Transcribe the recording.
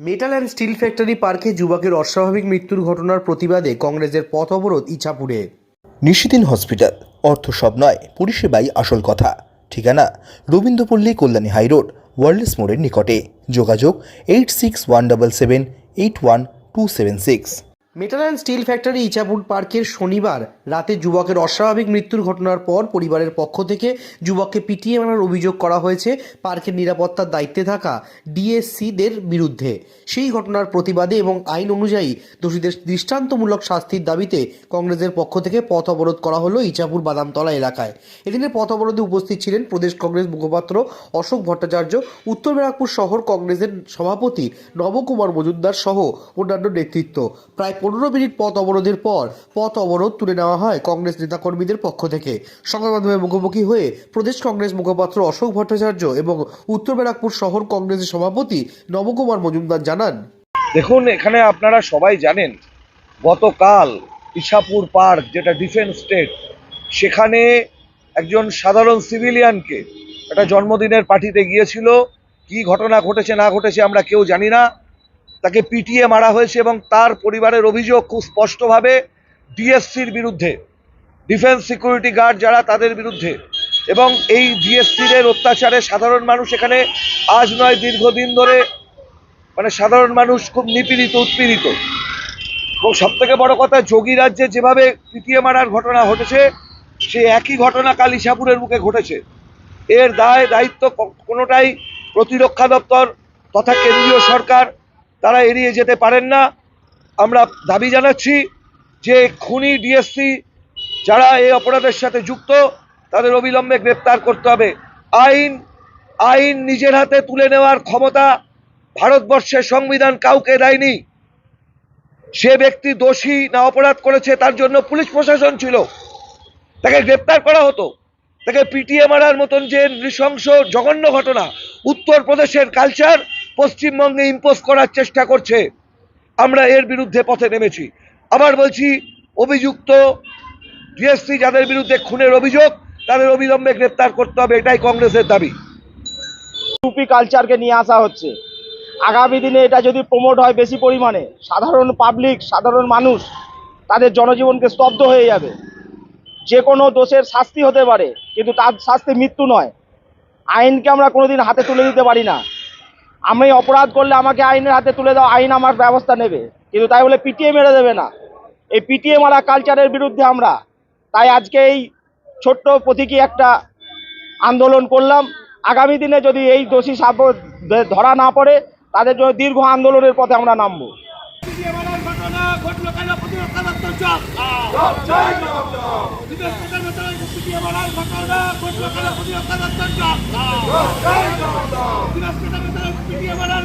Metal and steel factory পার্কে যুবকের অস্বাভাবিক মৃত্যুর ঘটনার প্রতিবাদে কংগ্রেসের পথ অবরোধ ইছাপুরে। নিশিদিন হসপিটাল, অর্থ সব নয়, পরিষেবাই আসল কথা। ঠিকানা, রবীন্দ্রপল্লী, কল্যাণী হাইরোড ওয়ার্ল্ডস মোড়ের নিকটে। যোগাযোগ eight six one double seven eight one two seven six metal and steel factory Ichapur পার্কের শনিবার রাতে যুবকের অস্বাভাবিক মৃত্যুর ঘটনার পর পরিবারের পক্ষ থেকে যুবককে পিটিয়ে মারার অভিযোগ করা হয়েছে পার্কের নিরাপত্তার দায়িত্বে থাকা ডিএসসিদের বিরুদ্ধে। সেই ঘটনার প্রতিবাদে এবং আইন অনুযায়ী দোষীদের দৃষ্টান্তমূলক শাস্তির দাবিতে কংগ্রেসের পক্ষ থেকে পথ অবরোধ করা হলো ইচাপুর বাদামতলা এলাকায়। এদিনের পথ অবরোধে উপস্থিত ছিলেন প্রদেশ কংগ্রেস মুখপাত্র অশোক ভট্টাচার্য, উত্তর ব্যারাকপুর শহর কংগ্রেসের সভাপতি নবকুমার মজুমদার সহ অন্যান্য নেতৃত্ব। প্রায় পনেরো মিনিট পথ অবরোধের পর পথ অবরোধ তুলে নেওয়া হয় কংগ্রেস নেতাকর্মীদের পক্ষ থেকে। সংবাদ মাধ্যমের মুখোমুখি হয়ে প্রদেশ কংগ্রেস মুখপাত্র অশোক ভট্টাচার্য এবং উত্তর ব্যারাকপুর শহর কংগ্রেসের সভাপতি নবকুমার মজুমদার জানান। দেখুন, এখানে আপনারা সবাই জানেন, গতকাল ইছাপুর পার্ক, যেটা ডিফেন্স স্টেট সেখানে একজন সাধারণ সিভিলিয়ানকে একটা জন্মদিনের পার্টিতে গিয়েছিল। কি ঘটনা ঘটেছে, না ঘটেছে আমরা কেউ জানি না। তাকে পিটিয়ে মারা হয়েছে এবং তার পরিবারের অভিযোগ খুব স্পষ্টভাবে ডিএসসির বিরুদ্ধে, ডিফেন্স সিকিউরিটি গার্ড যারা তাদের বিরুদ্ধে। এবং এই ডিএসসির অত্যাচারে সাধারণ মানুষ এখানে আজ নয়, দীর্ঘদিন ধরে মানে সাধারণ মানুষ খুব নিপীড়িত, উৎপীড়িত। এবং সব থেকে বড় কথা, যোগী রাজ্যে যেভাবে পিটিয়ে মারার ঘটনা ঘটেছে, সেই একই ঘটনা কাল ইসাপুরের মুখে ঘটেছে। এর দায়, দায়িত্ব কোনোটাই প্রতিরক্ষা দপ্তর তথা কেন্দ্রীয় সরকার তারা এড়িয়ে যেতে পারেন না। আমরা দাবি জানাচ্ছি যে খুনি ডিএসসি যারা এই অপরাধের সাথে যুক্ত, তাদের অবিলম্বে গ্রেপ্তার করতে হবে। আইন আইন নিজের হাতে তুলে নেওয়ার ক্ষমতা ভারতবর্ষের সংবিধান কাউকে দেয়নি। সে ব্যক্তি দোষী না অপরাধ করেছে, তার জন্য পুলিশ প্রশাসন ছিল। তাকে গ্রেপ্তার করা হতো। তাকে পিটিয়ে মারার মতন যে নৃশংস, জঘন্য ঘটনা, উত্তরপ্রদেশের কালচার পশ্চিমবঙ্গে ইম্পোজ করার চেষ্টা করছে। আমরা এর বিরুদ্ধে পথে নেমেছি। আবার বলছি, অভিযুক্ত ডিএসসি যাদের বিরুদ্ধে খুনের অভিযোগ, তাদের অবিলম্বে গ্রেপ্তার করতে হবে, এটাই কংগ্রেসের দাবি। টুপি কালচারকে নিয়ে আসা হচ্ছে। আগামী দিনে এটা যদি প্রমোট হয় বেশি পরিমাণে, সাধারণ পাবলিক সাধারণ মানুষ, তাদের জনজীবনকে স্তব্ধ হয়ে যাবে। যে কোনো দোষের শাস্তি হতে পারে, কিন্তু তার শাস্তি মৃত্যু নয়। আইনকে আমরা কোনোদিন হাতে তুলে দিতে পারি না। আমি অপরাধ করলে আমাকে আইনের হাতে তুলে দাও, আইন আমার ব্যবস্থা নেবে। কিন্তু তাই বলে পিটিয়ে মেরে দেবে না। এই পিটিয়ে মারা কালচারের বিরুদ্ধে আমরা। তাই আজকে এই ছোট্ট প্রতীকী একটা আন্দোলন করলাম। আগামী দিনে যদি এই দোষী ধরা না পড়ে, তাদের জন্য দীর্ঘ আন্দোলনের পথে আমরা নামবো। ঘটনা ঘটলো কেন প্রতিরক্ষা দপ্তর জব বিদেশ থেকে ভেতরে পিটিয়ে মারার ঘটনা ঘটলো কেন প্রতিরক্ষা দপ্তর জব বিদেশ থেকে ভেতরে পিটিয়ে মারার